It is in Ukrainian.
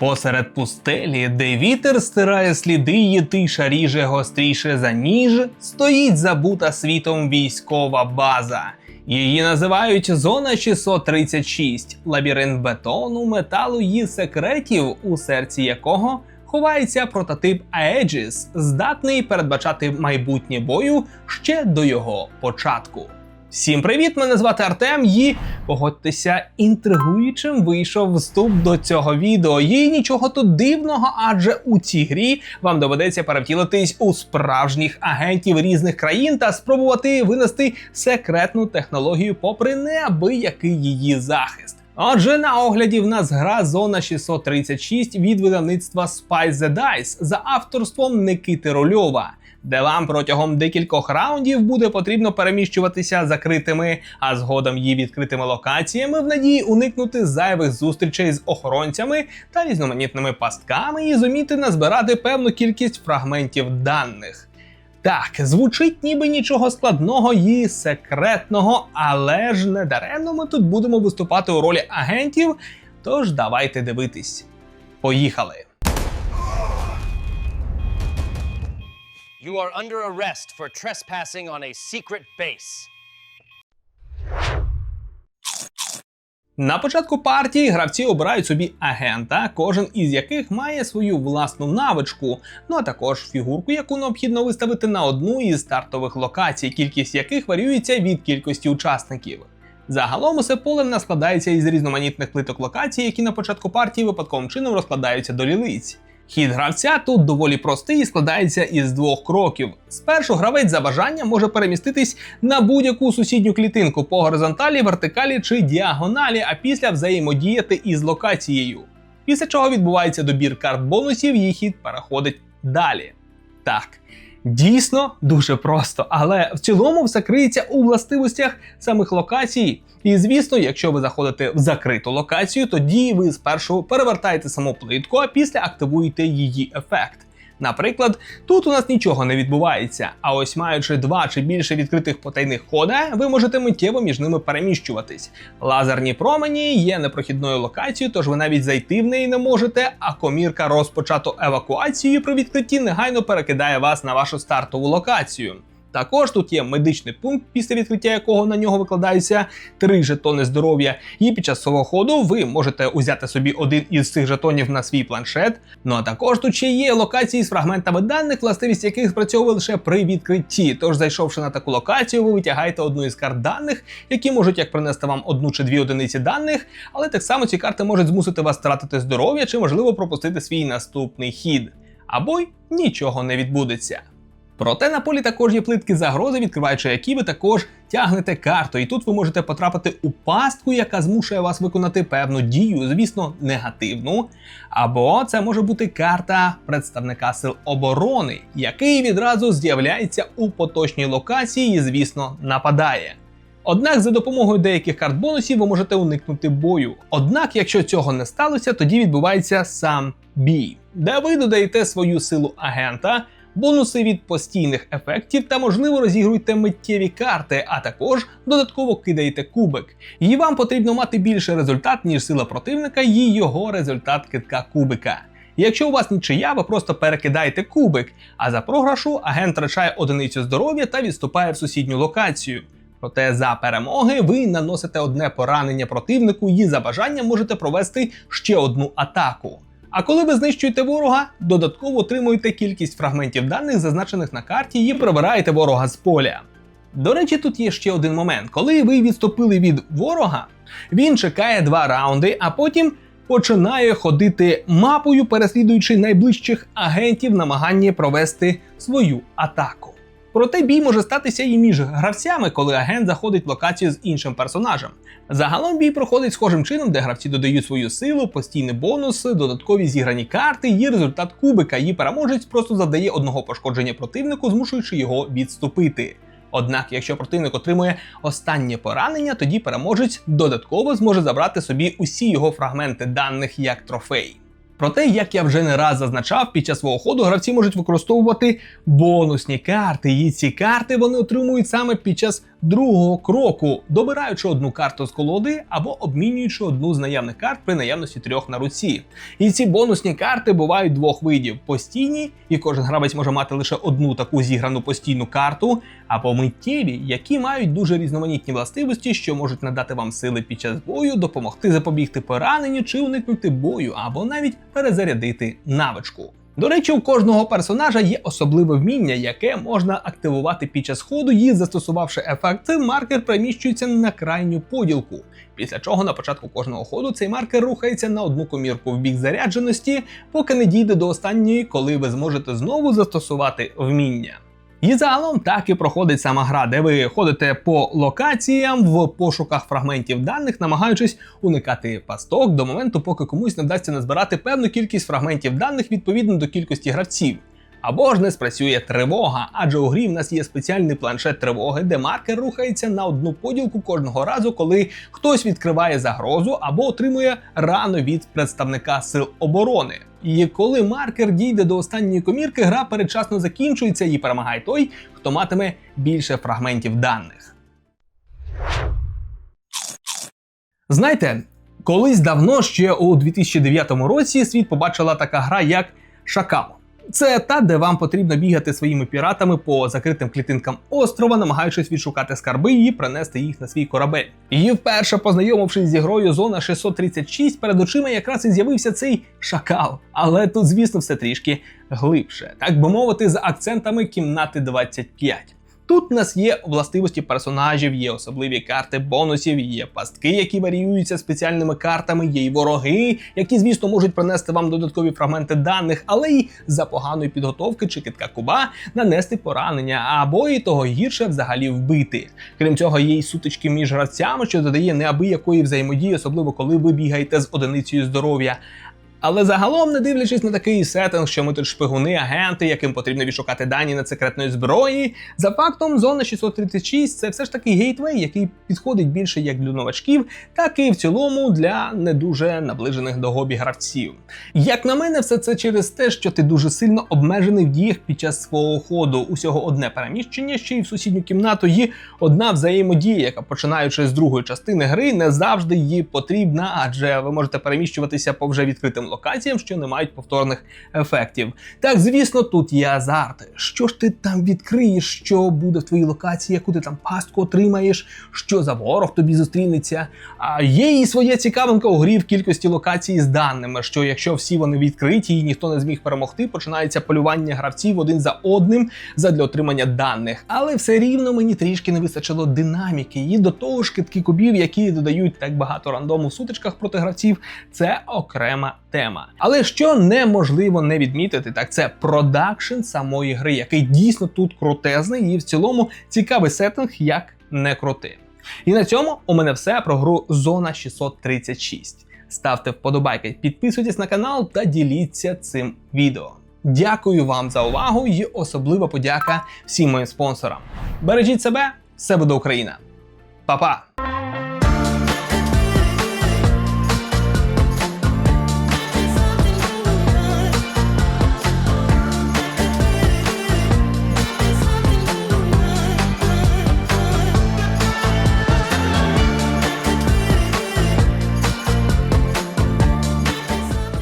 Посеред пустелі, де вітер стирає сліди, і тиша ріже гостріше за ніж, стоїть забута світом військова база. Її називають Зона 636, лабіринт бетону, металу і секретів, у серці якого ховається прототип Aegis, здатний передбачати майбутнє бою ще до його початку. Всім привіт! Мене звати Артем. І погодьтеся, інтригуючим вийшов вступ до цього відео. І нічого тут дивного, адже у цій грі вам доведеться перевтілитись у справжніх агентів різних країн та спробувати винести секретну технологію, попри неабиякий її захист. Отже, на огляді в нас гра Зона 636 від видавництва Spice the Dice за авторством Никити Рольова, де вам протягом декількох раундів буде потрібно переміщуватися закритими, а згодом її відкритими локаціями в надії уникнути зайвих зустрічей з охоронцями та різноманітними пастками і зуміти назбирати певну кількість фрагментів даних. Так, звучить ніби нічого складного і секретного, але ж не даремно ми тут будемо виступати у ролі агентів. Тож давайте дивитись. Поїхали! You are under arrest for trespassing on a secret base. На початку партії гравці обирають собі агента, кожен із яких має свою власну навичку, ну а також фігурку, яку необхідно виставити на одну із стартових локацій, кількість яких варіюється від кількості учасників. Загалом усе поле в складається із різноманітних плиток локацій, які на початку партії випадковим чином розкладаються до лілиць. Хід гравця тут доволі простий і складається із двох кроків. Спершу гравець за бажанням може переміститись на будь-яку сусідню клітинку по горизонталі, вертикалі чи діагоналі, а після взаємодіяти із локацією. Після чого відбувається добір карт бонусів, і хід переходить далі. Так, дійсно дуже просто, але в цілому все криється у властивостях самих локацій. І звісно, якщо ви заходите в закриту локацію, тоді ви спершу перевертаєте саму плитку, а після активуєте її ефект. Наприклад, тут у нас нічого не відбувається, а ось маючи два чи більше відкритих потайних хода, ви можете миттєво між ними переміщуватись. Лазерні промені є непрохідною локацією, тож ви навіть зайти в неї не можете, а комірка розпочато евакуацію при відкритті негайно перекидає вас на вашу стартову локацію. Також тут є медичний пункт, після відкриття якого на нього викладаються три жетони здоров'я. І під час свого ходу ви можете узяти собі один із цих жетонів на свій планшет. Ну а також тут ще є локації з фрагментами даних, властивість яких спрацьовує лише при відкритті. Тож, зайшовши на таку локацію, ви витягаєте одну із карт даних, які можуть як принести вам одну чи дві одиниці даних, але так само ці карти можуть змусити вас втратити здоров'я чи можливо пропустити свій наступний хід. Або й нічого не відбудеться. Проте на полі також є плитки загрози, відкриваючи які ви також тягнете карту, і тут ви можете потрапити у пастку, яка змушує вас виконати певну дію, звісно, негативну. Або це може бути карта представника сил оборони, який відразу з'являється у поточній локації і, звісно, нападає. Однак за допомогою деяких карт бонусів ви можете уникнути бою. Однак, якщо цього не сталося, тоді відбувається сам бій, де ви додаєте свою силу агента бонуси від постійних ефектів та, можливо, розігруйте миттєві карти, а також додатково кидаєте кубик. І вам потрібно мати більший результат, ніж сила противника і його результат китка кубика. Якщо у вас нічия, ви просто перекидаєте кубик, а за програшу агент втрачає одиницю здоров'я та відступає в сусідню локацію. Проте за перемоги ви наносите одне поранення противнику і за бажанням можете провести ще одну атаку. А коли ви знищуєте ворога, додатково отримуєте кількість фрагментів даних, зазначених на карті, і прибираєте ворога з поля. До речі, тут є ще один момент. Коли ви відступили від ворога, він чекає два раунди, а потім починає ходити мапою, переслідуючи найближчих агентів, намагання провести свою атаку. Проте бій може статися і між гравцями, коли агент заходить в локацію з іншим персонажем. Загалом бій проходить схожим чином, де гравці додають свою силу, постійні бонуси, додаткові зіграні карти і результат кубика. Її переможець просто завдає одного пошкодження противнику, змушуючи його відступити. Однак, якщо противник отримує останнє поранення, тоді переможець додатково зможе забрати собі усі його фрагменти даних як трофей. Проте, як я вже не раз зазначав, під час свого ходу гравці можуть використовувати бонусні карти, і ці карти вони отримують саме під час другого кроку, добираючи одну карту з колоди або обмінюючи одну з наявних карт при наявності трьох на руці. І ці бонусні карти бувають двох видів: постійні, і кожен гравець може мати лише одну таку зіграну постійну карту, або миттєві, які мають дуже різноманітні властивості, що можуть надати вам сили під час бою, допомогти запобігти пораненню чи уникнути бою, або навіть перезарядити навичку. До речі, у кожного персонажа є особливе вміння, яке можна активувати під час ходу, і застосувавши ефект, маркер переміщується на крайню поділку. Після чого на початку кожного ходу цей маркер рухається на одну комірку в бік зарядженості, поки не дійде до останньої, коли ви зможете знову застосувати вміння. І загалом так і проходить сама гра, де ви ходите по локаціям в пошуках фрагментів даних, намагаючись уникати пасток до моменту, поки комусь не вдасться назбирати певну кількість фрагментів даних відповідно до кількості гравців. Або ж не спрацює тривога, адже у грі в нас є спеціальний планшет тривоги, де маркер рухається на одну поділку кожного разу, коли хтось відкриває загрозу або отримує рану від представника сил оборони. І коли маркер дійде до останньої комірки, гра передчасно закінчується і перемагає той, хто матиме більше фрагментів даних. Знаєте, колись давно, ще у 2009 році, світ побачила така гра, як Шакал. Це та, де вам потрібно бігати своїми піратами по закритим клітинкам острова, намагаючись відшукати скарби і принести їх на свій корабель. І вперше познайомившись зі грою Зона 636, перед очима якраз і з'явився цей шакал. Але тут, звісно, все трішки глибше, так би мовити, з акцентами кімнати 25. Тут у нас є властивості персонажів, є особливі карти бонусів, є пастки, які варіюються спеціальними картами, є й вороги, які, звісно, можуть принести вам додаткові фрагменти даних, але й за поганої підготовки чи китка куба нанести поранення, або і того гірше взагалі вбити. Крім цього, є й сутички між гравцями, що додає неабиякої взаємодії, особливо коли ви бігаєте з одиницею здоров'я. Але загалом, не дивлячись на такий сеттинг, що ми тут шпигуни, агенти, яким потрібно відшукати дані на секретної зброї, за фактом зона 636 це все ж таки гейтвей, який підходить більше як для новачків, так і в цілому для не дуже наближених до гобі гравців. Як на мене, все це через те, що ти дуже сильно обмежений в діях під час свого ходу. Усього одне переміщення, ще й в сусідню кімнату є одна взаємодія, яка починаючи з другої частини гри, не завжди їй потрібна, адже ви можете переміщуватися по вже відкритим локаціям, що не мають повторних ефектів. Так, звісно, тут є азарт. Що ж ти там відкриєш, що буде в твоїй локації, яку ти там пастку отримаєш, що за ворог тобі зустрінеться. А є і своя цікавинка у грі в кількості локацій з даними, що якщо всі вони відкриті і ніхто не зміг перемогти, починається полювання гравців один за одним задля отримання даних. Але все рівно мені трішки не вистачило динаміки. І до того ж китки кубів, які додають так багато рандому в сутичках проти гравців, це окрема тема. Але що неможливо не відмітити, так це продакшн самої гри, який дійсно тут крутезний і в цілому цікавий сеттинг, як не крути. І на цьому у мене все про гру Зона 636. Ставте вподобайки, підписуйтесь на канал та діліться цим відео. Дякую вам за увагу і особлива подяка всім моїм спонсорам. Бережіть себе, все буде Україна. Па-па!